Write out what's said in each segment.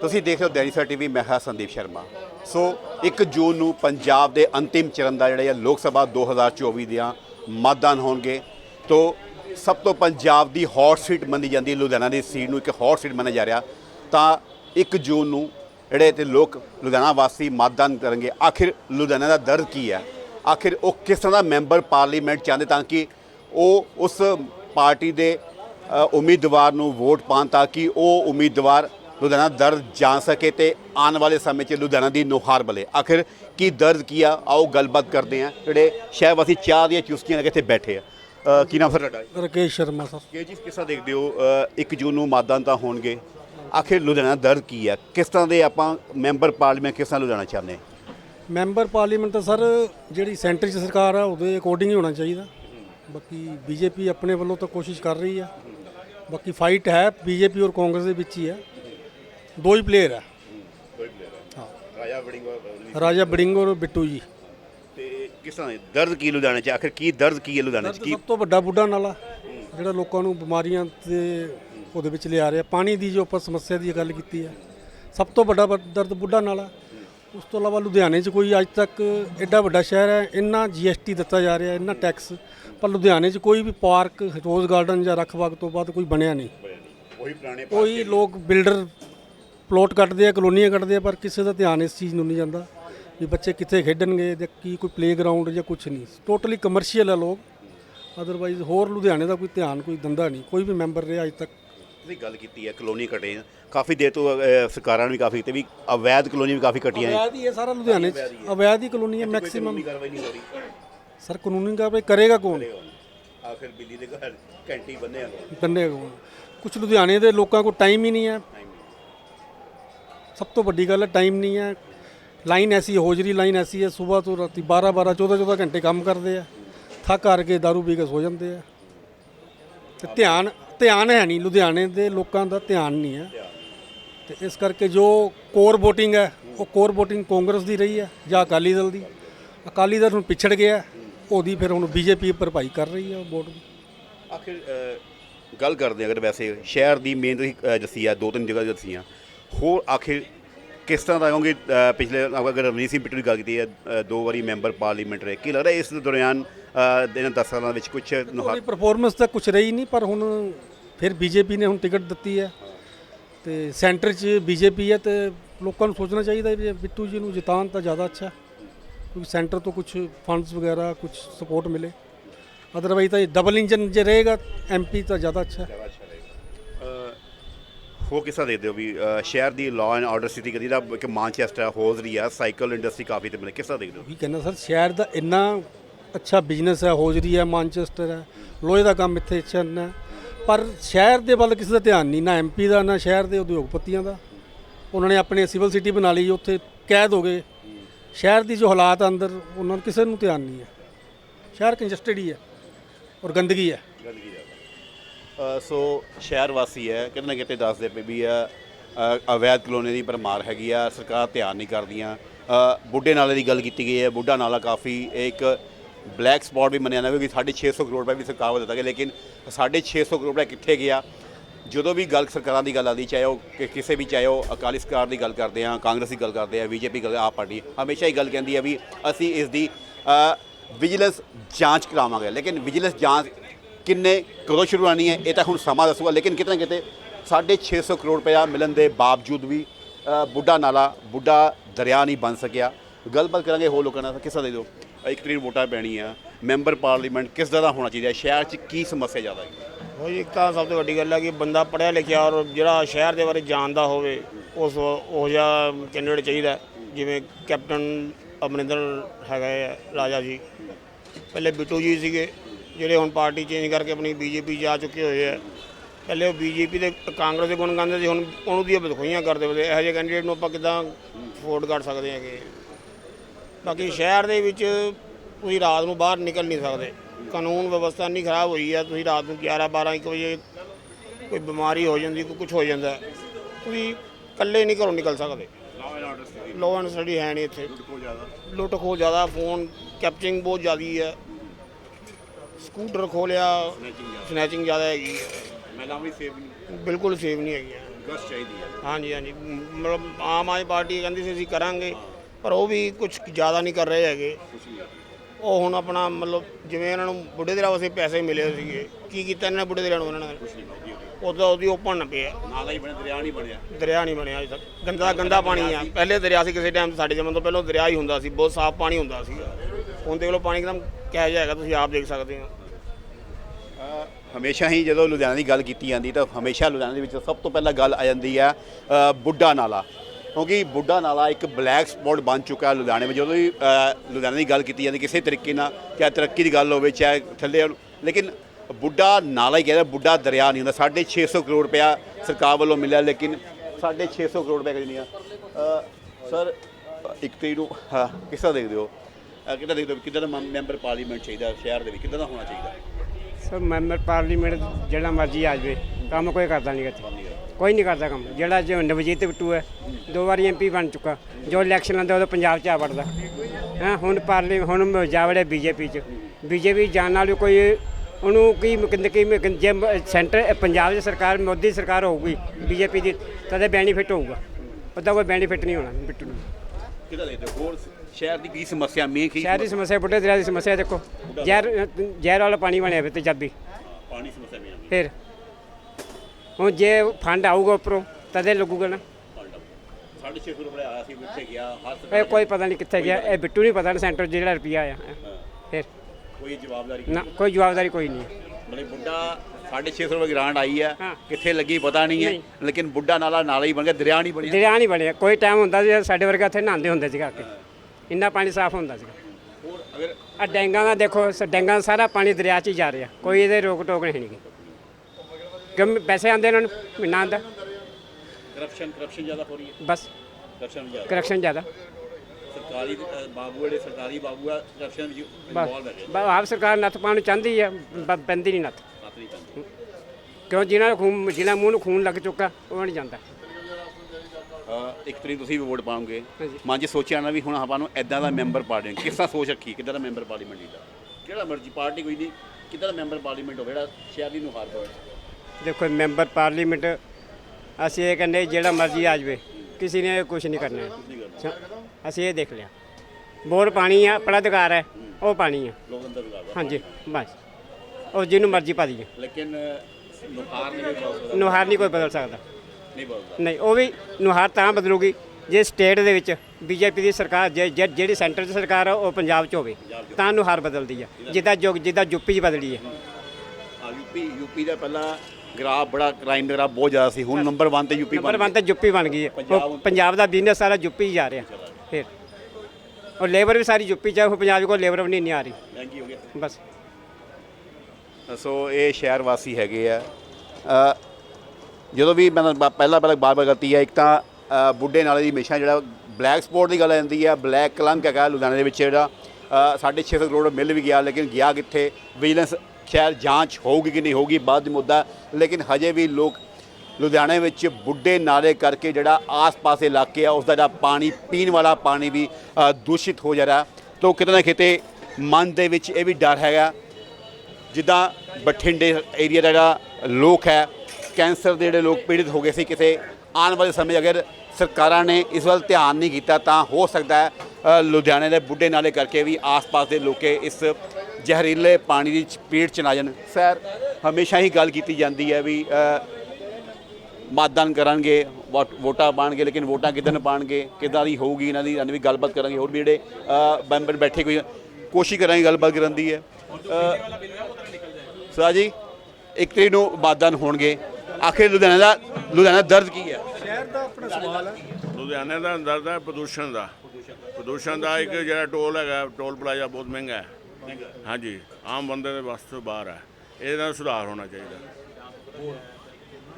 ਤੁਸੀਂ ਦੇਖ ਰਹੇ ਹੋ ਦੈਨਿਕ ਸਵੇਰਾ ਟੀਵੀ, ਮੈਂ ਹਾਂ ਸੰਦੀਪ ਸ਼ਰਮਾ। ਸੋ 1 ਜੂਨ ਨੂੰ ਪੰਜਾਬ ਦੇ ਅੰਤਿਮ ਚਰਨ ਦਾ ਜਿਹੜਾ ਇਹ ਲੋਕ ਸਭਾ 2024 ਦੀਆਂ ਮਤਦਾਨ ਹੋਣਗੇ, ਤੋਂ ਸਭ ਤੋਂ ਪੰਜਾਬ ਦੀ ਹੌਟ ਸੀਟ ਮੰਨੀ ਜਾਂਦੀ ਲੁਧਿਆਣਾ ਦੀ ਸੀਟ ਨੂੰ ਇੱਕ ਹੌਟ ਸੀਟ ਮੰਨਿਆ ਜਾ ਰਿਹਾ। ਤਾਂ 1 ਜੂਨ ਨੂੰ ਜਿਹੜੇ ਤੇ ਲੋਕ ਲੁਧਿਆਣਾ ਵਾਸੀ ਮਤਦਾਨ ਕਰਨਗੇ, ਆਖਿਰ ਲੁਧਿਆਣਾ ਦਾ ਦਰਦ ਕੀ ਹੈ? ਆਖਿਰ ਉਹ ਕਿਸ ਤਰ੍ਹਾਂ ਦਾ ਮੈਂਬਰ ਪਾਰਲੀਮੈਂਟ ਚਾਹੁੰਦੇ ਤਾਂ ਕਿ ਉਹ ਉਸ ਪਾਰਟੀ ਦੇ ਉਮੀਦਵਾਰ ਨੂੰ ਵੋਟ ਪਾਉਣ ਤਾਂ ਕਿ ਉਹ ਉਮੀਦਵਾਰ ਲੁਧਿਆਣਾ ਦਰਦ ਜਾਣ ਸਕੇ ਤੇ ਆਉਣ ਵਾਲੇ ਸਮੇਂ 'ਚ ਲੁਧਿਆਣਾ ਦੀ ਨੁਹਾਰ ਬਲੇ। ਆਖਿਰ ਕੀ ਦਰਦ ਕੀ ਆ? ਆਓ ਗੱਲਬਾਤ ਕਰਦੇ ਆ ਜਿਹੜੇ ਸ਼ਹਿਰ ਵਾਸੀ ਚਾਹ ਦੀਆਂ ਚੁਸਕੀਆਂ ਲੈ ਕੇ ਇੱਥੇ ਬੈਠੇ ਆ। ਅ, ਕੀ ਨਾਮ ਸਰ ਤੁਹਾਡਾ? ਰਕੇਸ਼ ਸ਼ਰਮਾ ਸਰ। ਕੀ ਜੀ ਕਿਸ ਦੇਖਦੇ ਹੋ? 1 ਜੂਨ ਨੂੰ ਮਤਦਾਨ ਤਾਂ ਹੋਣਗੇ। ਆਖਿਰ ਲੁਧਿਆਣਾ ਦਰਦ ਕੀ ਆ? ਕਿਸ ਤਰ੍ਹਾਂ ਦੇ ਆਪਾਂ ਮੈਂਬਰ ਪਾਰਲੀਮੈਂਟ ਕਿਸ ਤਰ੍ਹਾਂ ਲੁਧਿਆਣਾ ਚਾਹੁੰਦੇ ਮੈਂਬਰ ਪਾਰਲੀਮੈਂਟ ਤਾਂ ਸਰ ਜਿਹੜੀ ਸੈਂਟਰ 'ਚ ਸਰਕਾਰ ਆ ਉਹਦੇ ਅਕੋਰਡਿੰਗ ਹੀ ਹੋਣਾ ਚਾਹੀਦਾ। ਬਾਕੀ ਬੀਜੇਪੀ ਆਪਣੇ ਵੱਲੋਂ ਤਾਂ ਕੋਸ਼ਿਸ਼ ਕਰ ਰਹੀ ਆ। ਬਾਕੀ ਫਾਈਟ ਹੈ ਬੀਜੇਪੀ ਔਰ ਕਾਂਗਰਸ ਦੇ ਵਿੱਚ ਹੀ ਆ। ਦੋ ਹੀ ਪਲੇਅਰ ਆ। ਰਾਜਾ ਬੜਿੰਗ ਔਰ ਬਿੱਟੂ ਜੀ। ਤੇ ਕਿਸ ਤਰ੍ਹਾਂ ਦਰਦ ਕੀ ਲੁਧਿਆਣੇ 'ਚ ਆਖਿਰ ਕੀ ਦਰਦ ਕੀ ਹੈ ਲੁਧਿਆਣੇ 'ਚ? ਕੀ ਸਭ ਤੋਂ ਵੱਡਾ ਬੁੱਢਾ ਨਾਲਾ ਜਿਹੜਾ ਲੋਕਾਂ ਨੂੰ ਬਿਮਾਰੀਆਂ ਤੇ ਉਹਦੇ ਵਿੱਚ ਲਿਆ ਰਿਹਾ। ਪਾਣੀ ਦੀ ਜੋ ਆਪਾਂ ਸਮੱਸਿਆ ਦੀ ਗੱਲ ਕੀਤੀ ਹੈ ਸਭ ਤੋਂ ਵੱਡਾ ਬ- ਦਰਦ ਬੁੱਢਾ ਨਾਲਾ। ਉਸ ਤੋਂ ਇਲਾਵਾ ਲੁਧਿਆਣੇ 'ਚ ਕੋਈ ਅੱਜ ਤੱਕ ਐਡਾ ਵੱਡਾ ਸ਼ਹਿਰ ਹੈ ਇੰਨਾ ਜੀਐਸਟੀ ਦਿੱਤਾ ਜਾ ਰਿਹਾ ਇੰਨਾ ਟੈਕਸ ਪਰ ਲੁਧਿਆਣੇ 'ਚ ਕੋਈ ਵੀ ਪਾਰਕ ਰੋਜ਼ ਗਾਰਡਨ ਜਾਂ ਰੱਖਵਾਗ ਤੋਂ ਬਾਅਦ ਕੋਈ ਬਣਿਆ ਨਹੀਂ। ਉਹੀ ਪੁਰਾਣੇ ਕੋਈ ਲੋਕ ਬਿਲਡਰ ਪਲੋਟ ਕੱਟਦੇ ਆ ਕਲੋਨੀਆਂ ਕੱਟਦੇ ਆ ਪਰ ਕਿਸੇ ਦਾ ਧਿਆਨ ਇਸ ਚੀਜ਼ ਨੂੰ ਨਹੀਂ ਜਾਂਦਾ ਵੀ ਬੱਚੇ ਕਿੱਥੇ ਖੇਡਣਗੇ ਜਾਂ ਕੀ ਕੋਈ ਪਲੇਗਰਾਉਂਡ ਜਾਂ ਕੁਝ ਨਹੀਂ। ਟੋਟਲੀ ਕਮਰਸ਼ੀਅਲ ਹੈ ਲੋਕ। ਅਦਰਵਾਈਜ਼ ਹੋਰ ਲੁਧਿਆਣੇ ਦਾ ਕੋਈ ਧਿਆਨ ਕੋਈ ਦੰਦਾ ਨਹੀਂ। ਕੋਈ ਵੀ ਮੈਂਬਰ ਰਿਹਾ ਅੱਜ ਤੱਕ। ਤੁਸੀਂ ਗੱਲ ਕੀਤੀ ਹੈ ਕਲੋਨੀ ਕਟੇ ਆ। ਕਾਫੀ ਦੇਰ ਤੋਂ ਸਰਕਾਰਾਂ ਨੇ ਵੀ ਕਾਫੀ ਤੇ ਵੀ ਅਵੈਧ ਕਲੋਨੀ ਵੀ ਕਾਫੀ ਕਟੀਆਂ ਹੈ ਅਵੈਧ ਹੀ ਹੈ ਸਾਰਾ ਲੁਧਿਆਣੇ 'ਚ। ਅਵੈਧ ਹੀ ਕਲੋਨੀ ਹੈ ਮੈਕਸਿਮਮ ਕਾਰਵਾਈ ਨਹੀਂ ਹੋ ਰਹੀ। ਸਰ ਕਾਨੂੰਨੀ ਕਾਰਵਾਈ ਕਰੇਗਾ ਕੌਣ? ਆਖਿਰ ਬਿੱਲੀ ਦੇ ਘਰ ਘੰਟੀ ਬੰਨੇ ਆ ਬੰਦੇ ਕੁਝ ਲੁਧਿਆਣੇ ਦੇ ਲੋਕਾਂ ਕੋਲ ਟਾਈਮ ਹੀ ਨਹੀਂ ਹੈ। ਸਭ ਤੋਂ ਵੱਡੀ ਗੱਲ ਹੈ ਟਾਈਮ ਨਹੀਂ ਹੈ। ਲਾਈਨ ਐਸੀ ਹੈ, ਹੋਜਰੀ ਲਾਈਨ ਐਸੀ ਹੈ ਸਵੇਰ ਤੋਂ ਰਾਤੀ 12 12 14 14 ਘੰਟੇ ਕੰਮ ਕਰਦੇ ਆ। ਥੱਕ ਹਾਰ ਕੇ ਦਾਰੂ ਪੀ ਕੇ ਸੋ ਜਾਂਦੇ ਆ। ਤੇ ਧਿਆਨ ਧਿਆਨ ਹੈ ਨਹੀਂ ਲੁਧਿਆਣੇ ਦੇ ਲੋਕਾਂ ਦਾ ਧਿਆਨ ਨਹੀਂ ਹੈ। ਤੇ ਇਸ ਕਰਕੇ ਜੋ ਕੋਰ VOTING ਹੈ ਉਹ ਕੋਰ VOTING ਕਾਂਗਰਸ ਦੀ ਰਹੀ ਹੈ ਜਾਂ ਅਕਾਲੀ ਦਲ ਦੀ। ਅਕਾਲੀ ਦਲ ਹੁਣ ਪਿਛੜ ਗਿਆ ਉਹਦੀ ਫਿਰ ਹੁਣ ਬੀਜੇਪੀ ਭਰਪਾਈ ਕਰ ਰਹੀ ਹੈ ਵੋਟ ਦੀ। ਆਖਿਰ ਅ, ਗੱਲ ਕਰਦੇ ਹਾਂ ਅਗਰ ਵੈਸੇ ਸ਼ਹਿਰ ਦੀ ਮੇਨ ਤੁਸੀਂ ਅ, ਦੱਸੀ ਆ ਦੋ ਤਿੰਨ ਜਗ੍ਹਾ ਦੱਸੀਆਂ ਹੋਰ ਆਖਿਰ ਕਿਸ ਤਰ੍ਹਾਂ ਦਾ ਕਿਉਂਕਿ ਅ, ਪਿਛਲੇ ਅਗਰ ਰਵਨੀਤ ਸਿੰਘ ਬਿੱਟੂ ਦੀ ਗੱਲ ਕੀਤੀ ਹੈ ਅ, ਦੋ ਵਾਰੀ ਮੈਂਬਰ ਪਾਰਲੀਮੈਂਟ ਰਹੇ ਕੀ ਲੱਗਦਾ ਇਸ ਦੌਰਾਨ ਅ, ਇਹਨਾਂ 10 ਸਾਲਾਂ ਵਿੱਚ ਕੁਝ ਉਹਦੀ ਪਰਫਾਰਮੈਂਸ ਤਾਂ ਕੁਝ ਰਹੀ ਨਹੀਂ ਪਰ ਹੁਣ ਫਿਰ ਬੀਜੇਪੀ ਨੇ ਹੁਣ ਟਿਕਟ ਦਿੱਤੀ ਹੈ ਤੇ ਸੈਂਟਰ 'ਚ ਬੀਜੇਪੀ ਹੈ ਤੇ ਲੋਕਾਂ ਨੂੰ ਸੋਚਣਾ ਚਾਹੀਦਾ ਵੀ ਬਿੱਟੂ ਜੀ ਨੂੰ ਜਿਤਾਉਣ ਤਾਂ ਜ਼ਿਆਦਾ ਅੱਛਾ ਕਿਉਂਕਿ ਸੈਂਟਰ ਤੋਂ ਕੁਝ ਫੰਡਸ ਵਗੈਰਾ ਕੁਝ ਸਪੋਰਟ ਮਿਲੇ। ਅਦਰਵਾਈਜ਼ ਤਾਂ ਡਬਲ ਇੰਜਨ ਜੇ ਰਹੇਗਾ ਐਮਪੀ ਤਾਂ ਜ਼ਿਆਦਾ ਅੱਛਾ। ਹੈ ਹੋ ਕਿਸਾ ਦੇ ਦਿਓ ਵੀ ਅ, ਸ਼ਹਿਰ ਦੀ ਲਾਅ ਐਂਡ ਆਰਡਰ ਸਥਿਤੀ ਕਦੀ ਦਾ ਇੱਕ ਮਾਨਚੈਸਟਰ ਹੋਜ਼ਰੀ ਆ ਸਾਈਕਲ ਇੰਡਸਟਰੀ ਕਾਫੀ ਤੇ ਮਿਲੇ ਕਿਸਾ ਦੇਖਦੇ ਹੋ ਵੀ ਕਹਿੰਦਾ ਸਰ ਸ਼ਹਿਰ ਦਾ ਇੰਨਾ ਅੱਛਾ ਬਿਜ਼ਨਸ ਹੈ ਹੋਜਰੀ ਹੈ ਮਾਨਚੈਸਟਰ ਹੈ ਲੋਹੇ ਦਾ ਕੰਮ ਇੱਥੇ ਚੱਲ ਹੈ ਪਰ ਸ਼ਹਿਰ ਦੇ ਵੱਲ ਕਿਸੇ ਦਾ ਧਿਆਨ ਨਹੀਂ ਨਾ ਐਮਪੀ ਦਾ ਨਾ ਸ਼ਹਿਰ ਦੇ ਉਦਯੋਗਪਤੀਆਂ ਦਾ। ਉਹਨਾਂ ਨੇ ਆਪਣੇ ਸਿਵਲ ਸਿਟੀ ਬਣਾ ਲਈ ਉੱਥੇ ਕੈਦ ਹੋ ਗਏ। ਸ਼ਹਿਰ ਦੀ ਜੋ ਹਾਲਾਤ ਆ ਅੰਦਰ ਉਹਨਾਂ ਨੂੰ ਕਿਸੇ ਨੂੰ ਧਿਆਨ ਨਹੀਂ ਹੈ। ਸ਼ਹਿਰ ਕੰਜਸਟਡ ਹੀ ਹੈ ਔਰ ਗੰਦਗੀ ਹੈ। ਸੋ ਸ਼ਹਿਰ ਵਾਸੀ ਹੈ, ਕਿਤੇ ਨਾ ਕਿਤੇ ਦੱਸਦੇ ਪਏ ਵੀ ਆ ਅਵੈਧ ਕਲੋਨੀ ਦੀ ਪਰਮਾਰ ਹੈਗੀ ਆ, ਸਰਕਾਰ ਧਿਆਨ ਨਹੀਂ ਕਰਦੀਆਂ। ਬੁੱਢੇ ਨਾਲੇ ਦੀ ਗੱਲ ਕੀਤੀ ਗਈ ਹੈ, ਬੁੱਢਾ ਨਾਲਾ ਕਾਫੀ ਇੱਕ ਬਲੈਕ ਸਪੌਟ ਵੀ ਮੰਨਿਆ ਜਾਂਦਾ ਕਿ 650 ਕਰੋੜ ਰੁਪਏ ਵੀ ਸਰਕਾਰ ਵੱਲ ਦਿੱਤਾ ਗਿਆ, ਲੇਕਿਨ 650 ਕਰੋੜ ਰੁਪਏ ਕਿੱਥੇ ਗਿਆ? ਜਦੋਂ ਵੀ ਗੱਲ ਸਰਕਾਰਾਂ ਦੀ ਗੱਲ ਆਉਂਦੀ, ਚਾਹੇ ਉਹ ਕਿ- ਕਿਸੇ ਵੀ, ਚਾਹੇ ਉਹ ਅਕਾਲੀ ਸਰਕਾਰ ਦੀ ਗੱਲ ਕਰਦੇ ਆ, ਕਾਂਗਰਸ ਦੀ ਗੱਲ ਕਰਦੇ ਆ, ਬੀਜੇਪੀ ਗੱਲ, ਆਪ ਪਾਰਟੀ, ਹਮੇਸ਼ਾ ਹੀ ਗੱਲ ਕਹਿੰਦੀ ਹੈ ਵੀ ਅਸੀਂ ਇਸ ਦੀ ਵਿਜੀਲੈਂਸ ਜਾਂਚ ਕਰਾਵਾਂਗੇ, ਲੇਕਿਨ ਵਿਜੀਲੈਂਸ ਜਾਂਚ ਕਿੰਨੇ ਕਦੋਂ ਸ਼ੁਰੂ ਹੋਣੀ ਹੈ, ਇਹ ਤਾਂ ਹੁਣ ਸਮਾਂ ਦੱਸੂਗਾ, ਲੇਕਿਨ ਕਿਤੇ ਨਾ ਕਿਤੇ 650 ਕਰੋੜ ਰੁਪਇਆ ਮਿਲਣ ਦੇ ਬਾਵਜੂਦ ਵੀ ਬੁੱਢਾ ਨਾਲਾ, ਬੁੱਢਾ ਦਰਿਆ ਨਹੀਂ ਬਣ ਸਕਿਆ। ਗੱਲਬਾਤ ਕਰਾਂਗੇ ਹੋਰ ਲੋਕਾਂ ਨਾਲ, ਕਿਸ ਤਰ੍ਹਾਂ ਦੇ ਦਿਓ? ਇੱਕ ਤਰੀਕ ਵੋਟਾਂ ਪੈਣੀ ਆ ਮੈਂਬਰ ਪਾਰਲੀਮੈਂਟ ਕਿਸ ਤਰ੍ਹਾਂ ਦਾ ਹੋਣਾ ਚਾਹੀਦਾ ਸ਼ਹਿਰ 'ਚ ਕੀ ਸਮੱਸਿਆ ਜ਼ਿਆਦਾ ਹੈ? ਉਹ ਇੱਕ ਤਾਂ ਸਭ ਤੋਂ ਵੱਡੀ ਗੱਲ ਹੈ ਕਿ ਬੰਦਾ ਪੜ੍ਹਿਆ ਲਿਖਿਆ ਔਰ ਜਿਹੜਾ ਸ਼ਹਿਰ ਦੇ ਬਾਰੇ ਜਾਣਦਾ ਹੋਵੇ, ਉਸ ਉਹ ਜਿਹਾ ਕੈਂਡੀਡੇਟ ਚਾਹੀਦਾ ਜਿਵੇਂ ਕੈਪਟਨ ਅਮਰਿੰਦਰ ਹੈਗਾ ਰਾਜਾ ਜੀ। ਪਹਿਲੇ ਬਿੱਟੂ ਜੀ ਸੀਗੇ। ਜਿਹੜੇ ਹੁਣ ਪਾਰਟੀ ਚੇਂਜ ਕਰਕੇ ਆਪਣੀ ਬੀਜੇਪੀ ਜਾ ਚੁੱਕੇ ਹੋਏ ਆ। ਪਹਿਲੇ ਉਹ ਬੀਜੇਪੀ ਦੇ ਕਾਂਗਰਸ ਦੇ ਗੁਣ ਗਾਉਂਦੇ ਸੀ, ਹੁਣ ਉਹਨੂੰ ਦੀਆਂ ਬਦਖੋਈਆਂ ਕਰਦੇ ਬਦੇ ਇਹੋ ਜਿਹੇ ਕੈਂਡੀਡੇਟ ਨੂੰ ਆਪਾਂ ਕਿਦਾਂ ਅਫੋਰਡ ਕਰ ਸਕਦੇ ਹੈਗੇ? ਬਾਕੀ ਸ਼ਹਿਰ ਦੇ ਵਿੱਚ ਤੁਸੀਂ ਰਾਤ ਨੂੰ ਬਾਹਰ ਨਿਕਲ ਨਹੀਂ ਸਕਦੇ। ਕਾਨੂੰਨ ਵਿਵਸਥਾ ਨਹੀਂ ਖਰਾਬ ਹੋਈ ਹੈ ਤੁਸੀਂ ਰਾਤ ਨੂੰ 11 12 1 ਵਜੇ ਕੋਈ ਬਿਮਾਰੀ ਹੋ ਜਾਂਦੀ, ਕੋਈ ਕੁਝ ਹੋ ਜਾਂਦਾ। ਤੁਸੀਂ ਇਕੱਲੇ ਨਹੀਂ ਘਰੋਂ ਨਿਕਲ ਸਕਦੇ। ਲੋ ਐਂਡ ਸਟੱਡੀ ਹੈ ਨਹੀਂ ਇੱਥੇ। ਲੁੱਟ ਖੋਹ ਜ਼ਿਆਦਾ। ਫੋਨ ਕੈਪਚਰਿੰਗ ਬਹੁਤ ਜ਼ਿਆਦੀ ਹੈ। ਸਕੂਟਰ ਖੋਲਿਆ ਸਨੈਚਿੰਗ ਜ਼ਿਆਦਾ ਹੈਗੀ। ਹੈ ਮਹਿਲਾ ਵੀ ਸੇਵ ਨਹੀਂ। ਬਿਲਕੁਲ ਸੇਫ ਨਹੀਂ ਹੈਗੀ। ਹੈ ਗਸ ਚਾਹੀਦੀ ਹੈ। ਹਾਂਜੀ ਹਾਂਜੀ। ਮਤਲਬ ਆਮ ਆਦਮੀ ਪਾਰਟੀ ਕਹਿੰਦੀ ਸੀ ਅਸੀਂ ਕਰਾਂਗੇ। ਪਰ ਉਹ ਵੀ ਕੁਝ ਜ਼ਿਆਦਾ ਨਹੀਂ ਕਰ ਰਹੇ ਹੈਗੇ। ਕੁਛ ਨਹੀਂ ਉਹ ਹੁਣ ਆਪਣਾ ਮਤਲਬ ਜਿਵੇਂ ਇਹਨਾਂ ਨੂੰ ਬੁੱਢੇ ਦੇ ਵਾਸਤੇ ਪੈਸੇ ਮਿਲੇ ਸੀਗੇ ਕੀ ਕੀਤਾ ਇਹਨਾਂ ਨੇ ਬੁੱਢੇ ਦੇ ਨੂੰ ਇਹਨਾਂ ਨੇ? ਕੁਛ ਨਹੀਂ ਹੋਗੀ ਉਹਦਾ ਉਹਦੀ ਓਪਨ ਨਾ ਪਿਆ ਨਾਲਾ ਹੀ ਬਣੇ ਦਰਿਆ ਨਹੀਂ ਬਣਿਆ। ਦਰਿਆ ਨਹੀਂ ਬਣਿਆ ਅਜੇ ਤੱਕ। ਗੰਦਾ ਗੰਦਾ ਪਾਣੀ ਆ। ਪਹਿਲੇ ਦਰਿਆ ਸੀ ਕਿਸੇ ਟਾਈਮ ਸਾਡੇ ਜਮਨ ਤੋਂ ਪਹਿਲਾਂ ਦਰਿਆ ਹੀ ਹੁੰਦਾ ਸੀ ਬਹੁਤ ਸਾਫ਼ ਪਾਣੀ ਹੁੰਦਾ ਸੀਗਾ ਹੁਣ ਦੇਖ ਲਓ ਪਾਣੀ ਇੱਕਦਮ ਕਿਹੋ ਜਿਹਾ ਹੈਗਾ ਤੁਸੀਂ ਆਪ ਦੇਖ ਸਕਦੇ ਹੋ। ਹਮੇਸ਼ਾ ਹੀ ਜਦੋਂ ਲੁਧਿਆਣਾ ਦੀ ਗੱਲ ਕੀਤੀ ਜਾਂਦੀ ਤਾਂ ਹਮੇਸ਼ਾ ਲੁਧਿਆਣਾ ਦੇ ਵਿੱਚ ਸਭ ਤੋਂ ਪਹਿਲਾਂ ਗੱਲ ਆ ਜਾਂਦੀ ਹੈ ਅ, ਬੁੱਢਾ ਨਾਲਾ। ਕਿਉਂਕਿ ਬੁੱਢਾ ਨਾਲਾ ਇੱਕ ਬਲੈਕ ਸਪੌਟ ਬਣ ਚੁੱਕਾ ਹੈ ਲੁਧਿਆਣੇ ਵਿੱਚ। ਜਦੋਂ ਵੀ ਅ, ਲੁਧਿਆਣਾ ਦੀ ਗੱਲ ਕੀਤੀ ਜਾਂਦੀ ਕਿਸੇ ਤਰੀਕੇ ਨਾਲ ਚਾਹੇ ਤਰੱਕੀ ਦੀ ਗੱਲ ਹੋਵੇ ਚਾਹੇ ਥੱਲੇ ਲੇਕਿਨ ਬੁੱਢਾ ਨਾਲਾ ਹੀ ਕਹਿੰਦਾ ਬੁੱਢਾ ਦਰਿਆ ਨਹੀਂ ਹੁੰਦਾ। 650 ਕਰੋੜ ਰੁਪਇਆ ਸਰਕਾਰ ਵੱਲੋਂ ਮਿਲਿਆ ਲੇਕਿਨ 650 ਕਰੋੜ ਰੁਪਏ ਕਿੰਨੀ ਆ। ਅ, ਸਰ ਇੱਕ ਤਰੀਕ ਨੂੰ ਹਾਂ, ਕਿਸ ਤਰ੍ਹਾਂ ਦੇਖਦੇ ਹੋ? ਕਿੱਦਾਂ ਦੇਖਦੇ ਹੋ ਕਿੱਦਾਂ ਦਾ ਮੈਂ- ਮੈਂਬਰ ਪਾਰਲੀਮੈਂਟ ਚਾਹੀਦਾ ਸ਼ਹਿਰ ਦੇ ਵਿੱਚ? ਕਿੱਦਾਂ ਦਾ ਹੋਣਾ ਚਾਹੀਦਾ? ਸਰ ਮੈਂਬਰ ਪਾਰਲੀਮੈਂਟ ਜਿਹੜਾ ਮਰਜ਼ੀ ਆ ਜਾਵੇ ਕੰਮ ਕੋਈ ਕਰਦਾ ਨਹੀਂ ਇੱਥੇ। ਕੋਈ ਨਹੀਂ ਕਰਦਾ ਕੰਮ। ਜਿਹੜਾ ਜੋ ਨਵਜੀਤ ਬਿੱਟੂ ਹੈ ਦੋ ਵਾਰੀ ਐਮਪੀ ਬਣ ਚੁੱਕਾ। ਜੋ ਇਲੈਕਸ਼ਨ ਆਉਂਦਾ ਉਹਦਾ ਪੰਜਾਬ 'ਚ ਆ ਵੜਦਾ। ਹਾਂ ਹੁਣ ਪਾਰਲੀ ਹੁਣ ਜਾਵੜੇ ਬੀਜੇਪੀ 'ਚ। ਬੀਜੇਪੀ ਜਾਣ ਨਾਲ ਵੀ ਕੋਈ ਉਹਨੂੰ ਕੀ ਕਹਿੰਦੇ ਕੀ ਜੇ ਮ- ਸੈਂਟਰ ਪੰਜਾਬ 'ਚ ਸਰਕਾਰ ਮੋਦੀ ਸਰਕਾਰ ਹੋਊਗੀ ਬੀਜੇਪੀ ਦੀ ਤਦੇ ਬੈਨੀਫਿਟ ਹੋਊਗਾ। ਉਹਦਾ ਕੋਈ ਬੈਨੀਫਿਟ ਨਹੀਂ ਹੋਣਾ ਬਿੱਟੂ ਨੂੰ। ਕਿੱਦਾਂ ਦੇਖਦੇ ਹੋ? ਹੋਰ ਸ਼ਹਿਰ ਦੀ ਕੀ ਸਮੱਸਿਆ ਮੇਨ ਕੀ ਸ਼ਹਿਰ ਦੀ ਸਮੱਸਿਆ? ਬੁੱਢੇ ਦਰਿਆ ਦੀ ਸਮੱਸਿਆ ਦੇਖੋ। ਜ਼ਹਿਰ ਜ਼ਹਿਰ ਵਾਲਾ ਪਾਣੀ ਬਣਿਆ ਵੇ ਤੇਜ਼ਾਬੀ। ਪਾਣੀ ਸਮੱਸਿਆ ਮੇਨ ਫਿਰ ਹੁਣ ਜੇ ਫੰਡ ਆਊਗਾ ਉੱਪਰੋਂ ਤਦੇ ਲੱਗੂਗਾ ਨਾ। 650 ਰੁਪਏ ਆਇਆ ਸੀ ਉੱਥੇ ਗਿਆ ਹਰ ਇਹ ਕੋਈ ਪਤਾ ਨਹੀਂ ਕਿੱਥੇ ਗਿਆ। ਇਹ ਬਿੱਟੂ ਨਹੀਂ ਪਤਾ ਨਾ ਸੈਂਟਰ ਜਿਹੜਾ ਰੁਪਿਆ ਆਇਆ। ਫਿਰ ਕੋਈ ਜਵਾਬਦਾਰੀ ਨਾ ਕੋਈ ਜਵਾਬਦਾਰੀ ਕੋਈ ਨਹੀਂ। ਮਤਲਬ ਬੁੱਢਾ 650 ਰੁਪਏ ਗ੍ਰਾਂਟ ਆਈ ਹੈ। ਕਿੱਥੇ ਲੱਗੀ ਪਤਾ ਨਹੀਂ ਹੈ। ਲੇਕਿਨ ਬੁੱਢਾ ਨਾਲਾ ਨਾਲਾ ਹੀ ਬਣ ਗਿਆ ਦਰਿਆ ਨਹੀਂ ਬਣਿਆ। ਦਰਿਆ ਨਹੀਂ ਬਣਿਆ। ਕੋਈ ਟਾਈਮ ਹੁੰਦਾ ਸੀ ਸਾਡੇ ਵਰਗਾ ਇੱਥੇ ਨਹਾਉਂਦੇ ਹੁੰਦੇ ਸੀਗਾ ਆ ਕੇ ਇੰਨਾ ਪਾਣੀ ਸਾਫ਼ ਹੁੰਦਾ ਸੀਗਾ। ਹੋਰ ਅਗਰ ਆ ਡੈਂਗਾਂ ਦਾ ਦੇਖੋ ਸ- ਡੈਂਗਾਂ ਦਾ ਸਾਰਾ ਪਾਣੀ ਦਰਿਆ 'ਚ ਹੀ ਜਾ ਰਿਹਾ। ਕੋਈ ਇਹਦੇ ਰੋਕ ਟੋਕ ਨਹੀਂ ਹੈਗੀ। ਕਿਉਂ ਪੈਸੇ ਆਉਂਦੇ ਇਹਨਾਂ ਨੂੰ ਮਹੀਨਾ ਆਉਂਦਾ। ਕਰਪਸ਼ਨ ਕਰਪਸ਼ਨ ਜ਼ਿਆਦਾ ਹੋ ਰਹੀ ਹੈ। ਬਸ। ਕਰਪਸ਼ਨ ਜ਼ਿਆਦਾ। ਕਰੈਕਸ਼ਨ ਜ਼ਿਆਦਾ। ਸਰਕਾਰੀ ਅ, ਬਾਬੂ ਜਿਹੜੇ ਸਰਕਾਰੀ ਬਾਬੂ ਆ ਕਰਪਸ਼ਨ ਵਿੱਚ ਇਨਵੋਲਵ ਹੈਗੇ ਬਸ ਆਪ ਸਰਕਾਰ ਨੱਥ ਪਾਉਣ ਨੂੰ ਚਾਹੁੰਦੀ ਹੈ ਬ- ਪੈਂਦੀ ਨਹੀਂ ਨੱਥ। ਕਿਉਂ? ਜਿਨ੍ਹਾਂ ਨੂੰ ਖੂਨ ਜਿਹਨਾਂ ਮੂੰਹ ਨੂੰ ਖੂਨ ਲੱਗ ਚੁੱਕਾ ਉਹ ਨਹੀਂ ਜਾਂਦਾ। ਇੱਕ ਤਰੀਕ ਤੁਸੀਂ ਵੀ ਵੋਟ ਪਾਉਂਗੇ ਹਾਂਜੀ। ਮਨ 'ਚ ਸੋਚਿਆ ਨਾ ਵੀ ਹੁਣ ਆਪਾਂ ਨੂੰ ਐਦਾਂ ਦਾ ਮੈਂਬਰ ਪਾਰਲੀਮੈਂਟ ਕਿਸ ਤਰ੍ਹਾਂ ਸੋਚ ਰੱਖੀ ਕਿੱਦਾਂ ਦਾ ਮੈਂਬਰ ਪਾਰਲੀਮੈਂਟ ਦਾ ਕਿਹੜਾ ਮਰਜ਼ੀ ਪਾਰਟੀ ਕੋਈ ਨਹੀਂ ਕਿੱਦਾਂ ਦਾ ਮੈਂਬਰ ਪਾਰਲੀਮੈਂਟ ਹੋਵੇ ਜਿਹੜਾ ਸ਼ਹਿਰ ਦੀ ਨੁਹਾਰ ਹੋਵੇ ਦੇਖੋ ਮੈਂਬਰ ਪਾਰਲੀਮੈਂਟ ਅਸੀਂ ਇਹ ਕਹਿੰਦੇ ਜਿਹੜਾ ਮਰਜ਼ੀ ਆ ਜਾਵੇ ਕਿਸੇ ਨੇ ਕੁਝ ਨਹੀਂ ਕਰਨਾ। ਅੱਛਾ, ਅਸੀਂ ਇਹ ਦੇਖ ਲਿਆ। ਬੋਰ ਪਾਣੀ ਆ ਆਪਣਾ ਅਧਿਕਾਰ ਹੈ ਉਹ ਪਾਣੀ ਆ। ਲੋਕ ਅੰਦਰ ਲਗਾ ਹਾਂਜੀ ਬਸ। ਉਹ ਜਿਹਨੂੰ ਮਰਜ਼ੀ ਪਾ ਦਈਏ। ਲੇਕਿਨ ਨਹੀਂ ਨੁਹਾਰ ਨਹੀਂ ਕੋਈ ਬਦਲ ਸਕਦਾ। ਨਹੀਂ ਬਦਲਦਾ ਨਹੀਂ ਉਹ ਵੀ ਨੁਹਾਰ ਤਾਂ ਬਦਲੂਗੀ ਜੇ ਸਟੇਟ ਦੇ ਵਿੱਚ ਬੀਜੇਪੀ ਦੀ ਸਰਕਾਰ ਜੇ- ਜੇ- ਜਿਹੜੀ ਸੈਂਟਰ 'ਚ ਸਰਕਾਰ ਆ ਉਹ ਪੰਜਾਬ 'ਚ ਹੋਵੇ ਤਾਂ ਨੁਹਾਰ ਬਦਲਦੀ ਆ। ਜਿੱਦਾਂ ਜੋ ਜਿੱਦਾਂ ਯੂਪੀ 'ਚ ਬਦਲੀ ਹੈ ਆ ਯੂਪੀ ਯੂਪੀ ਦਾ ਪਹਿਲਾਂ ਗ੍ਰਾਫ ਬੜਾ ਕ੍ਰਾਈਮ ਦਾ ਗ੍ਰਾਫ ਬਹੁਤ ਜ਼ਿਆਦਾ ਸੀ ਹੁਣ ਨੰਬਰ 1 ਤੇ ਯੂਪੀ ਨੰਬਰ ਬਣ 1 ਤੇ ਯੂਪੀ ਬਣ ਗਈ ਹੈ ਪੰਜਾਬ- ਉਹ ਪੰਜਾਬ ਦਾ ਬਿਜ਼ਨਸ ਸਾਰਾ ਯੂਪੀ 'ਚ ਜਾ ਰਿਹਾ। ਫਿਰ ਉਹ ਲੇਬਰ ਵੀ ਸਾਰੀ ਯੂਪੀ 'ਚ ਹੈ ਉਹ ਪੰਜਾਬ ਕੋਲ ਲੇਬਰ ਵੀ ਨਹੀਂ ਨਹੀਂ ਆ ਰਹੀ। ਮਹਿੰਗੀ ਹੋ ਗਿਆ ਬਸ। ਸੋ ਇਹ ਸ਼ਹਿਰ ਵਾਸੀ ਹੈਗੇ ਆ। ਅ, ਜਦੋਂ ਵੀ ਮੈਂ ਬ- ਪਹਿਲਾਂ ਪਹਿਲਾਂ ਬਾਰ ਬਾਰ ਕਰਤੀ ਹੈ ਇੱਕ ਤਾਂ ਬੁੱਢੇ ਨਾਲੇ ਦੀ ਹਮੇਸ਼ਾ ਜਿਹੜਾ ਬਲੈਕ ਸਪੌਟ ਦੀ ਗੱਲ ਆਉਂਦੀ ਹੈ ਬਲੈਕ ਕਲੰਕ ਹੈਗਾ ਲੁਧਿਆਣੇ ਦੇ ਵਿੱਚ ਜਿਹੜਾ ਅ, ਸਾਢੇ ਛੇ ਸੌ ਕਰੋੜ ਮਿਲ ਵੀ ਗਿਆ ਲੇਕਿਨ ਗਿਆ ਕਿੱਥੇ? ਵਿਜੀਲੈਂਸ ਖੈਰ ਜਾਂਚ ਹੋਊਗੀ ਕਿ ਨਹੀਂ ਹੋਊਗੀ ਬਾਅਦ ਦੀ ਮੁੱਦਾ ਲੇਕਿਨ ਹਜੇ ਵੀ ਲੋਕ ਲੁਧਿਆਣੇ ਵਿੱਚ ਬੁੱਢੇ ਨਾਲੇ ਕਰਕੇ ਜਿਹੜਾ ਆਸ-ਪਾਸ ਇਲਾਕੇ ਆ ਉਸ ਦਾ ਜਿਹੜਾ ਪਾਣੀ ਪੀਣ ਵਾਲਾ ਪਾਣੀ ਵੀ ਦੂਸ਼ਿਤ ਹੋ ਜਾ ਰਿਹਾ। ਤੋ ਕਿਤੇ ਨਾ ਕਿਤੇ ਮਨ ਦੇ ਵਿੱਚ ਇਹ ਵੀ ਡਰ ਹੈਗਾ ਜਿੱਦਾਂ ਬਠਿੰਡੇ ਏਰੀਆ ਦਾ ਜਿਹੜਾ ਲੋਕ ਹੈ ਕੈਂਸਰ ਦੇ ਜਿਹੜੇ ਲੋਕ ਪੀੜਿਤ ਹੋ ਗਏ ਸੀ ਕਿਤੇ ਆਉਣ ਵਾਲੇ ਸਮੇਂ ਅਗਰ ਸਰਕਾਰਾਂ ਨੇ ਇਸ ਵੱਲ ਧਿਆਨ ਨਹੀਂ ਕੀਤਾ ਤਾਂ ਹੋ ਸਕਦਾ ਹੈ ਲੁਧਿਆਣੇ ਦੇ ਬੁੱਢੇ ਨਾਲੇ ਕਰਕੇ ਵੀ ਆਸ-ਪਾਸ ਦੇ ਲੋਕੇ ਇਸ ਜ਼ਹਿਰੀਲੇ ਪਾਣੀ ਦੀ ਪੀੜ ਚ ਨਾ ਜਾਣ। ਸਰ ਹਮੇਸ਼ਾ ਹੀ ਗੱਲ ਕੀਤੀ ਜਾਂਦੀ ਹੈ ਵੀ ਮਤਦਾਨ ਕਰਨਗੇ ਵੋਟਾਂ ਪਾਣਗੇ, ਲੇਕਿਨ ਵੋਟਾਂ ਕਿੱਦਣ ਪਾਣਗੇ, ਕਿੱਦਾਂ ਦੀ ਹੋਊਗੀ, ਇਹਨਾਂ ਦੀ ਇਹਨਾਂ ਵੀ ਗੱਲਬਾਤ ਕਰਾਂਗੇ, ਹੋਰ ਵੀ ਜਿਹੜੇ ਮੈਂਬਰ ਬੈਠੇ ਕੋਈ, ਕੋਸ਼ਿਸ਼ ਕਰਾਂਗੇ ਗੱਲਬਾਤ ਕਰਨ ਦੀ ਹੈ। ਸਰ ਜੀ, ਇੱਕ ਤਰੀਕ ਨੂੰ ਮਤਦਾਨ ਹੋਣਗੇ। ਆਖਿਰ ਲੁਧਿਆਣਾ ਦਾ ਲੁਧਿਆਣਾ ਦਰਦ ਕੀ ਹੈ? ਲੁਧਿਆਣੇ ਦਾ ਦਰਦ ਹੈ ਪ੍ਰਦੂਸ਼ਣ ਦਾ। ਪ੍ਰਦੂਸ਼ਣ ਦਾ ਇੱਕ ਜਿਹੜਾ ਟੋਲ ਹੈਗਾ ਟੋਲ ਪਲਾਜ਼ਾ ਬਹੁਤ ਮਹਿੰਗਾ ਹੈ। ਹਾਂਜੀ ਆਮ ਬੰਦੇ ਦੇ ਵਾਸਤੇ ਬਾਹਰ ਹੈ। ਇਹਦੇ ਸੁਧਾਰ ਹੋਣਾ ਚਾਹੀਦਾ।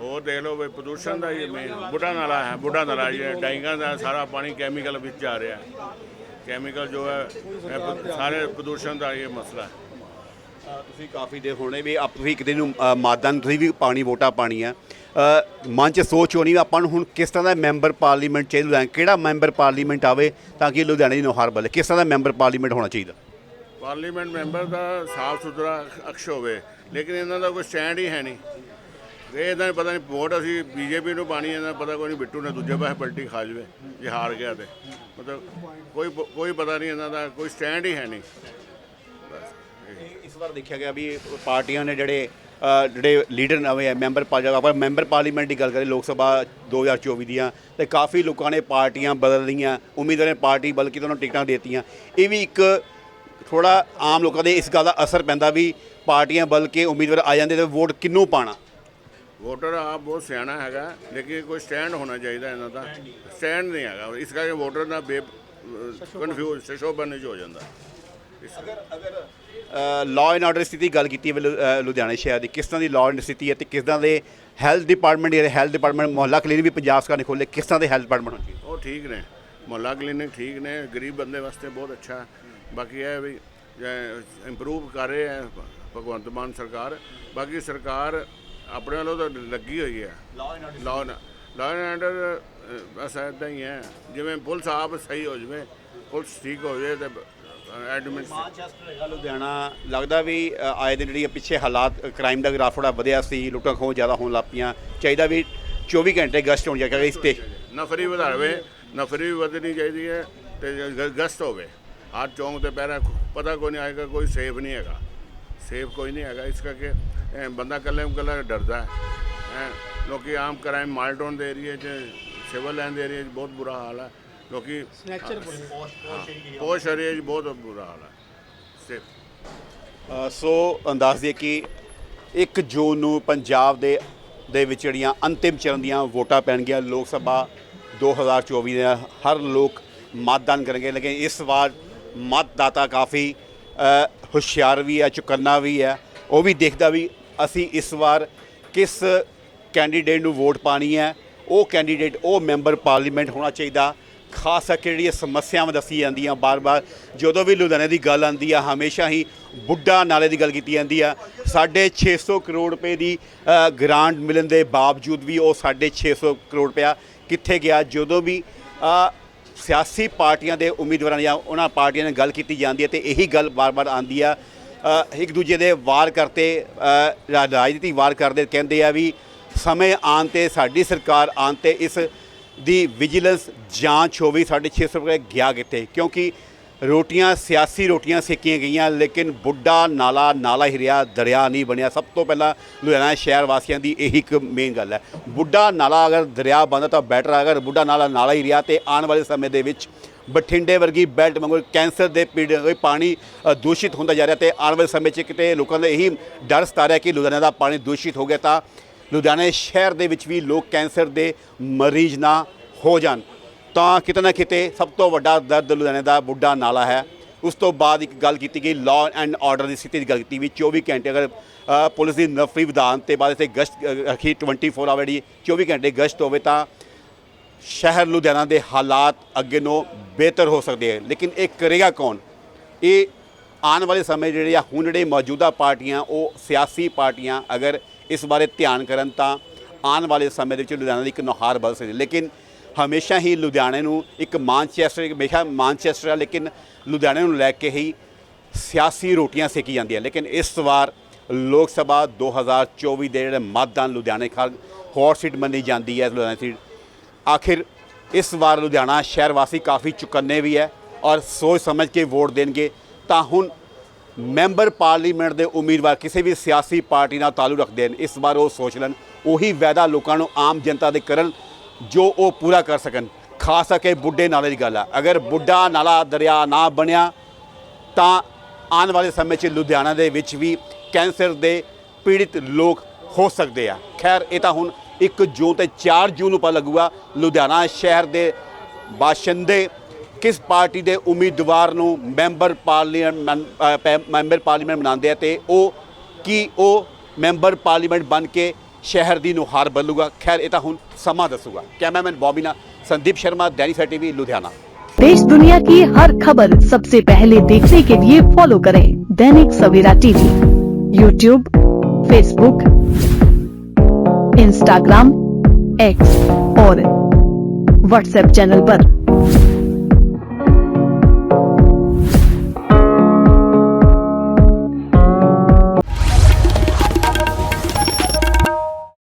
ਹੋਰ ਦੇਖ ਲਓ ਵੀ ਪ੍ਰਦੂਸ਼ਣ ਦਾ ਹੀ ਮੇਨ ਬੁੱਢਾ ਨਾਲਾ ਹੈ ਬੁੱਢਾ ਨਾਲਾ ਜਿਹੜਾ ਡਾਈਂਗਾਂ ਦਾ ਸਾਰਾ ਪਾਣੀ ਕੈਮੀਕਲ ਵਿੱਚ ਜਾ ਰਿਹਾ। ਹੈ ਕੈਮੀਕਲ ਜੋ ਹੈ ਇਹ ਸਾਰੇ ਪ੍ਰਦੂਸ਼ਣ ਦਾ ਇਹ ਮਸਲਾ ਹੈ। ਤੁਸੀਂ ਕਾਫੀ ਦੇਰ ਹੋਣੇ ਵੀ ਆਪ ਵੀ ਇੱਕ ਦਿਨ ਨੂੰ ਅ, ਤੁਸੀਂ ਵੀ ਪਾਣੀ ਵੋਟਾਂ ਪਾਣੀ ਮਨ ਚ ਸੋਚ ਹੋਣੀ ਵੀ ਆਪਾਂ ਨੂੰ ਹੁਣ ਕਿਸ ਤਰ੍ਹਾਂ ਦਾ ਮੈਂਬਰ ਪਾਰਲੀਮੈਂਟ ਚਾਹੀਦਾ ਹੈ ਕਿਹੜਾ ਮੈਂਬਰ ਪਾਰਲੀਮੈਂਟ ਆਵੇ ਤਾਂ ਕਿ ਲੁਧਿਆਣੇ ਦੀ ਨੁਹਾਰ ਬਲੇ ਕਿਸ ਤਰ੍ਹਾਂ ਦਾ ਮੈਂਬਰ ਪਾਰਲੀਮੈਂਟ ਹੋਣਾ ਚਾਹੀਦਾ? ਪਾਰਲੀਮੈਂਟ ਮੈਂਬਰ ਦਾ ਸਾਫ਼ ਸੁਥਰਾ ਅਕਸ਼ ਹੋਵੇ ਲੇਕਿਨ ਇਹਨਾਂ ਦਾ ਕੋਈ ਸਟੈਂਡ ਹੀ ਹੈ ਨਹੀਂ। ਇਹ ਇਦਾਂ ਨਹੀਂ ਪਤਾ ਨਹੀਂ ਵੋਟ ਅਸੀਂ ਬੀਜੇਪੀ ਨੂੰ ਪਾਣੀ ਇਹਨਾਂ ਪਤਾ ਕੋਈ ਨਹੀਂ ਬਿੱਟੂ ਨੇ ਦੂਜੇ ਪਾਸੇ ਪਲਟੀ ਖਾ ਜਵੇ ਜੇ ਹਾਰ ਗਿਆ ਤੇ। ਮਤਲਬ ਕੋਈ ਕੋਈ ਪਤਾ ਨਹੀਂ ਇਹਨਾਂ ਦਾ ਕੋਈ ਸਟੈਂਡ ਹੀ ਹੈ ਨਹੀਂ। ਵਾਰ ਦੇਖਿਆ ਗਿਆ ਵੀ ਪਾਰਟੀਆਂ ਨੇ ਜਿਹੜੇ ਜਿਹੜੇ ਲੀਡਰ ਨਵੇਂ ਆ ਮੈਂਬਰ ਪਾਰਲੀਮੈਂਟ ਆਪਾਂ ਮੈਂਬਰ ਪਾਰਲੀਮੈਂਟ ਦੀ ਗੱਲ ਕਰੀਏ ਲੋਕ ਸਭਾ 2024 ਦੀਆਂ ਤੇ ਕਾਫੀ ਲੋਕਾਂ ਨੇ ਪਾਰਟੀਆਂ ਬਦਲ ਲਈਆਂ ਉਮੀਦਵਾਰਾਂ ਨੇ ਪਾਰਟੀ ਬਲਕਿ ਤੁਹਾਨੂੰ ਟਿਕਟਾਂ ਦੇਤੀਆਂ। ਇਹ ਵੀ ਇੱਕ ਥੋੜਾ ਆਮ ਲੋਕਾਂ ਦੇ ਇਸ ਗੱਲ ਦਾ ਅਸਰ ਪੈਂਦਾ ਵੀ ਪਾਰਟੀਆਂ ਬਲਕਿ ਉਮੀਦਵਾਰ ਆ ਜਾਂਦੇ ਤੇ ਵੋਟ ਕਿੰਨੂੰ ਪਾਣਾ। ਵੋਟਰ ਆਪ ਬਹੁਤ ਸਿਆਣਾ ਹੈਗਾ ਲੇਕਿਨ ਕੋਈ ਸਟੈਂਡ ਹੋਣਾ ਚਾਹੀਦਾ ਇਹਨਾਂ ਦਾ। ਸਟੈਂਡ ਨਹੀਂ ਹੈਗਾ ਇਸ ਕਰਕੇ ਵੋਟਰ ਦਾ ਬੇ ਕਨਫਿਊਜ਼ ਸ਼ਸ਼ੋਬਨ ਹੋ ਜਾਂਦਾ। ਲਾਅ ਐਂਡ ਆਰਡਰ ਸਥਿਤੀ ਗੱਲ ਕੀਤੀ ਹੈ ਲੁਧਿਆਣਾ ਸ਼ਹਿਰ ਦੀ। ਕਿਸ ਤਰ੍ਹਾਂ ਦੀ ਲਾਅ ਐਂਡ ਸਥਿਤੀ ਹੈ ਤੇ ਕਿਸ ਤਰ੍ਹਾਂ ਦੇ ਹੈਲਥ ਡਿਪਾਰਟਮੈਂਟ ਜਿਹੜੇ ਹੈਲਥ ਡਿਪਾਰਟਮੈਂਟ ਮੁਹੱਲਾ ਕਲੀਨਿਕ ਵੀ ਪੰਜਾਬ ਸਰਕਾਰ ਨੇ ਖੋਲੇ ਕਿਸ ਤਰ੍ਹਾਂ ਦੇ ਹੈਲਥ ਡਿਪਾਰਟਮੈਂਟ ਚਾਹੀਦੇ ਉਹ ਠੀਕ ਨੇ। ਮੁਹੱਲਾ ਕਲੀਨਿਕ ਠੀਕ ਨੇ ਗਰੀਬ ਬੰਦੇ ਵਾਸਤੇ ਬਹੁਤ ਅੱਛਾ। ਬਾਕੀ ਇਹ ਵੀ ਇੰਪਰੂਵ ਕਰ ਰਹੇ ਹੈ ਭਗਵੰਤ ਮਾਨ ਸਰਕਾਰ ਬਾਕੀ ਸਰਕਾਰ ਆਪਣੇ ਵੱਲੋਂ ਤਾਂ ਲੱਗੀ ਹੋਈ ਹੈ। ਲਾਅ ਲਾਅ ਐਂਡ ਆਰਡਰ ਬਸ ਇੱਦਾਂ ਹੀ ਹੈ। ਜਿਵੇਂ ਪੁਲਿਸ ਆਪ ਸਹੀ ਹੋ ਜਾਵੇ ਪੁਲਿਸ ਠੀਕ ਹੋ ਜਾਵੇ ਤੇ ਐਡਮਿਨਿਸਟ੍ਰੇਸ਼ਨ ਮਾਨਚੈਸਟਰ ਹੈਗਾ ਲੁਧਿਆਣਾ। ਲੱਗਦਾ ਵੀ ਆਏ ਦਿਨ ਜਿਹੜੀ ਪਿੱਛੇ ਹਾਲਾਤ ਕ੍ਰਾਈਮ ਦਾ ਗ੍ਰਾਫ ਥੋੜਾ ਵਧਿਆ ਸੀ ਲੁੱਟਾਂ ਖੋਹ ਜ਼ਿਆਦਾ ਹੋਣ ਲੱਗ ਪਈਆਂ। ਚਾਹੀਦਾ ਵੀ 24 ਘੰਟੇ ਗਸ਼ਤ ਹੋਣੀ ਚਾਹੀਦੀ ਇਸ ਤੇ। ਨਫਰੀ ਵਧਾਵੇ ਨਫਰੀ ਵੀ ਵਧਣੀ ਚਾਹੀਦੀ ਹੈ ਤੇ ਗਸ਼ਤ ਹੋਵੇ। ਹਰ ਚੌਂਕ ਤੇ ਪਹਿਰਾ ਪਤਾ ਕੋਈ ਨਹੀਂ ਆਏਗਾ ਕੋਈ ਸੇਫ ਨਹੀਂ ਹੈਗਾ। ਸੇਫ ਕੋਈ ਨਹੀਂ ਹੈਗਾ ਇਸ ਕਰਕੇ ਬੰਦਾ ਕੱਲੇ ਕੱਲਾ ਡਰਦਾ ਹੈ। ਲੋਕੀ ਆਮ ਕ੍ਰਾਈਮ ਮਾਲਟੋਨ ਦੇ ਏਰੀਏ 'ਚ ਸਿਵਲ ਲਾਈਨ ਦੇ ਏਰੀਏ 'ਚ ਬਹੁਤ ਬੁਰਾ ਹਾਲ ਹੈ। ਲੋਕੀ ਪੋਸ਼ ਏਰੀਏ 'ਚ ਬਹੁਤ ਬੁਰਾ ਹਾਲ ਹੈ। ਅ, ਸੋ ਅੰਦਾਜ਼ ਦੇ ਕਿ 1 ਜੂਨ ਨੂੰ ਪੰਜਾਬ ਦੇ ਦੇ ਵਿੱਚ ਜਿਹੜੀਆਂ ਅੰਤਿਮ ਚਰਨ ਦੀਆਂ ਵੋਟਾਂ ਪੈਣਗੀਆਂ ਲੋਕ ਸਭਾ 2024 ਦੇ ਹਰ ਲੋਕ ਮਤਦਾਨ ਕਰਨਗੇ। ਲੇਕਿਨ ਇਸ ਵਾਰ ਮਤਦਾਤਾ ਕਾਫੀ ਹੁਸ਼ਿਆਰ ਵੀ ਹੈ ਚੁਕੰਨਾ ਵੀ ਹੈ। ਉਹ ਵੀ ਦੇਖਦਾ ਵੀ ਅਸੀਂ ਇਸ ਵਾਰ ਕਿਸ ਕੈਂਡੀਡੇਟ ਨੂੰ ਵੋਟ ਪਾਣੀ ਹੈ। ਉਹ ਕੈਂਡੀਡੇਟ ਉਹ ਮੈਂਬਰ ਪਾਰਲੀਮੈਂਟ ਹੋਣਾ ਚਾਹੀਦਾ। ਖਾਸ ਕਰਕੇ ਜਿਹੜੀਆਂ ਸਮੱਸਿਆਵਾਂ ਦੱਸੀ ਜਾਂਦੀਆਂ ਬਾਰ-ਬਾਰ। ਜਦੋਂ ਵੀ ਲੁਧਿਆਣੇ ਦੀ ਗੱਲ ਆਉਂਦੀ ਆ ਹਮੇਸ਼ਾ ਹੀ ਬੁੱਢਾ ਨਾਲੇ ਦੀ ਗੱਲ ਕੀਤੀ ਜਾਂਦੀ ਆ। ਸਾਢੇ 600 ਕਰੋੜ ਰੁਪਏ ਦੀ ਅ, ਗ੍ਰਾਂਟ ਮਿਲਣ ਦੇ ਬਾਵਜੂਦ ਵੀ ਉਹ ਸਾਢੇ 600 ਕਰੋੜ ਰੁਪਇਆ ਕਿੱਥੇ ਗਿਆ? ਜਦੋਂ ਵੀ ਸਿਆਸੀ ਪਾਰਟੀਆਂ ਦੇ ਉਮੀਦਵਾਰਾਂ ਜਾਂ ਉਹਨਾਂ ਪਾਰਟੀਆਂ ਨਾਲ ਗੱਲ ਕੀਤੀ ਜਾਂਦੀ ਹੈ ਤੇ ਇਹੀ ਗੱਲ ਬਾਰ-ਬਾਰ ਆਉਂਦੀ ਆ। ਇੱਕ ਦੂਜੇ ਦੇ ਵਾਰ ਕਰਤੇ ਰਾਜਨੀਤੀ ਵਾਰ ਕਰਦੇ ਕਹਿੰਦੇ ਆ ਵੀ ਸਮੇਂ ਆਉਣ ਤੇ ਸਾਡੀ ਸਰਕਾਰ ਆਉਣ ਤੇ ਇਸ ਦੀ ਵਿਜੀਲੈਂਸ ਜਾਂਚ ਹੋਵੇ ਸਾਢੇ 600 ਰੁਪਏ ਗਿਆ ਕਿੱਥੇ ਕਿਉਂਕਿ ਰੋਟੀਆਂ, ਸਿਆਸੀ ਰੋਟੀਆਂ ਸੇਕੀਆਂ ਗਈਆਂ, ਲੇਕਿਨ ਬੁੱਢਾ ਨਾਲਾ ਨਾਲਾ ਹੀ ਰਿਹਾ, ਦਰਿਆ ਨਹੀਂ ਬਣਿਆ। ਸਭ ਤੋਂ ਪਹਿਲਾਂ ਲੁਧਿਆਣਾ ਸ਼ਹਿਰ ਵਾਸੀਆਂ ਦੀ ਇਹੀ ਇੱਕ ਮੇਨ ਗੱਲ ਹੈ। ਬੁੱਢਾ ਨਾਲਾ ਅਗਰ ਦਰਿਆ ਬਣਦਾ ਤਾਂ ਬੈਟਰ ਅਗਰ ਬੁੱਢਾ ਨਾਲਾ ਨਾਲਾ ਹੀ ਰਿਹਾ ਤੇ ਆਉਣ ਵਾਲੇ ਸਮੇਂ ਦੇ ਵਿੱਚ ਬਠਿੰਡੇ ਵਰਗੀ ਬੈਲਟ ਵਾਂਗੂ ਕੈਂਸਰ ਦੇ ਪੀੜ ਹੋਏ ਪਾਣੀ ਦੂਸ਼ਿਤ ਹੁੰਦਾ ਜਾ ਰਿਹਾ ਤੇ ਆਉਣ ਵਾਲੇ ਸਮੇਂ 'ਚ ਕਿਤੇ ਲੋਕਾਂ ਦਾ ਇਹੀ ਡਰ ਸਤਾ ਰਿਹਾ ਕਿ ਲੁਧਿਆਣਾ ਦਾ ਪਾਣੀ ਦੂਸ਼ਿਤ ਹੋ ਗਿਆ ਤਾਂ ਲੁਧਿਆਣੇ ਸ਼ਹਿਰ ਦੇ ਵਿੱਚ ਵੀ ਲੋਕ ਕੈਂਸਰ ਦੇ ਮਰੀਜ਼ ਨਾ ਹੋ ਜਾਣ। ਤਾਂ ਕਿਤੇ ਨਾ ਕਿਤੇ ਸਭ ਤੋਂ ਵੱਡਾ ਦਰਦ ਲੁਧਿਆਣੇ ਦਾ ਬੁੱਢਾ ਨਾਲਾ ਹੈ। ਉਸ ਤੋਂ ਬਾਅਦ ਇੱਕ ਗੱਲ ਕੀਤੀ ਗਈ ਲਾਅ ਐਂਡ ਆਰਡਰ ਦੀ ਸਥਿਤੀ ਦੀ ਗੱਲ ਕੀਤੀ ਵੀ 24 ਘੰਟੇ ਅਗਰ ਪੁਲਿਸ ਦੀ ਨਫਰੀ ਵਿਧਾਨ ਤੇ ਬਾਅਦ ਇੱਥੇ ਗਸ਼ਤ ਅ, ਰੱਖੀ 24 ਆਵਰ ਜਿਹੜੀ 24 ਘੰਟੇ ਗਸ਼ਤ ਹੋਵੇ ਤਾਂ ਸ਼ਹਿਰ ਲੁਧਿਆਣਾ ਦੇ ਹਾਲਾਤ ਅੱਗੇ ਨੂੰ ਬਿਹਤਰ ਹੋ ਸਕਦੇ ਹੈ। ਲੇਕਿਨ ਇਹ ਕਰੇਗਾ ਕੌਣ? ਇਹ ਆਉਣ ਵਾਲੇ ਸਮੇਂ ਜਿਹੜੇ ਆ ਹੁਣ ਜਿਹੜੇ ਮੌਜੂਦਾ ਪਾਰਟੀਆਂ ਉਹ ਸਿਆਸੀ ਪਾਰਟੀਆਂ ਅਗਰ ਇਸ ਬਾਰੇ ਧਿਆਨ ਕਰਨ ਤਾਂ ਆਉਣ ਵਾਲੇ ਸਮੇਂ ਦੇ ਵਿੱਚ ਲੁਧਿਆਣਾ ਦੀ ਇੱਕ ਨੁਹਾਰ ਬਦਲ ਸਕਦੀ ਲੇਕਿਨ ਹਮੇਸ਼ਾ ਹੀ ਲੁਧਿਆਣੇ ਨੂੰ ਇੱਕ ਮਾਨਚੈਸਟਰ ਇੱਕ ਹਮੇਸ਼ਾ ਮਾਨਚੈਸਟਰ ਆ, ਲੇਕਿਨ ਲੁਧਿਆਣੇ ਨੂੰ ਲੈ ਕੇ ਹੀ ਸਿਆਸੀ ਰੋਟੀਆਂ ਸੇਕੀ ਜਾਂਦੀਆਂ। ਲੇਕਿਨ ਇਸ ਵਾਰ ਲੋਕ ਸਭਾ 2024 ਦੇ ਜਿਹੜੇ ਮਤਦਾਨ ਲੁਧਿਆਣੇ ਖਾਲ ਹੌਟ ਸੀਟ ਮੰਨੀ ਜਾਂਦੀ ਹੈ ਲੁਧਿਆਣਾ ਸੀਟ। ਆਖਿਰ ਇਸ ਵਾਰ ਲੁਧਿਆਣਾ ਸ਼ਹਿਰ ਵਾਸੀ ਕਾਫੀ ਚੁਕੰਨੇ ਵੀ ਹੈ ਔਰ ਸੋਚ ਸਮਝ ਕੇ ਵੋਟ ਦੇਣਗੇ। ਤਾਂ ਹੁਣ ਮੈਂਬਰ ਪਾਰਲੀਮੈਂਟ ਦੇ ਉਮੀਦਵਾਰ ਕਿਸੇ ਵੀ ਸਿਆਸੀ ਪਾਰਟੀ ਨਾਲ ਤਾਲੁਕ ਰੱਖਦੇ ਹਨ, ਇਸ ਵਾਰ ਉਹ ਸੋਚ ਲੈਣ। ਉਹੀ ਵਾਅਦਾ ਲੋਕਾਂ ਨੂੰ ਆਮ ਜਨਤਾ ਦੇ ਕਰਨ ਜੋ ਉਹ ਪੂਰਾ ਕਰ ਸਕਣ। ਖਾਸ ਕਰਕੇ ਬੁੱਢੇ ਨਾਲੇ ਦੀ ਗੱਲ ਆ। ਅਗਰ ਬੁੱਢਾ ਨਾਲਾ ਦਰਿਆ ਨਾ ਬਣਿਆ, ਤਾਂ ਆਉਣ ਵਾਲੇ ਸਮੇਂ 'ਚ ਲੁਧਿਆਣਾ ਦੇ ਵਿੱਚ ਵੀ ਕੈਂਸਰ ਦੇ ਪੀੜਿਤ ਲੋਕ ਹੋ ਸਕਦੇ ਆ। ਖੈਰ, ਇਹ ਤਾਂ ਹੁਣ 1 ਜੂਨ ਤੇ 4 ਜੂਨ ਨੂੰ ਪਤਾ ਲੱਗੂਗਾ। ਲੁਧਿਆਣਾ ਸ਼ਹਿਰ ਦੇ ਬਾਸ਼ਿੰਦੇ ਕਿਸ ਪਾਰਟੀ ਦੇ ਉਮੀਦਵਾਰ ਨੂੰ ਮੈਂਬਰ ਪਾਰਲੀਮੈਂਟ ਮੈਂਬਰ ਪਾਰਲੀਮੈਂਟ ਬਣਾਉਂਦੇ ਆ ਤੇ ਉਹ ਕੀ ਉਹ ਮੈਂਬਰ ਪਾਰਲੀਮੈਂਟ ਬਣ ਕੇ ਸ਼ਹਿਰ ਦੀ ਨੁਹਾਰ ਬਦਲੂਗਾ ਖੈਰ, ਇਹ ਤਾਂ ਹੁਣ ਸਮਾਂ ਦੱਸੂਗਾ। ਕੈਮਰਾਮੈਨ ਬੌਬੀ ਨਾਲ संदीप शर्मा दैनिक सर टीवी लुधियाना देश दुनिया की हर खबर सबसे पहले देखने के लिए फॉलो करें Dainik Savera TV. YouTube Facebook Instagram X और व्हाट्सएप चैनल पर।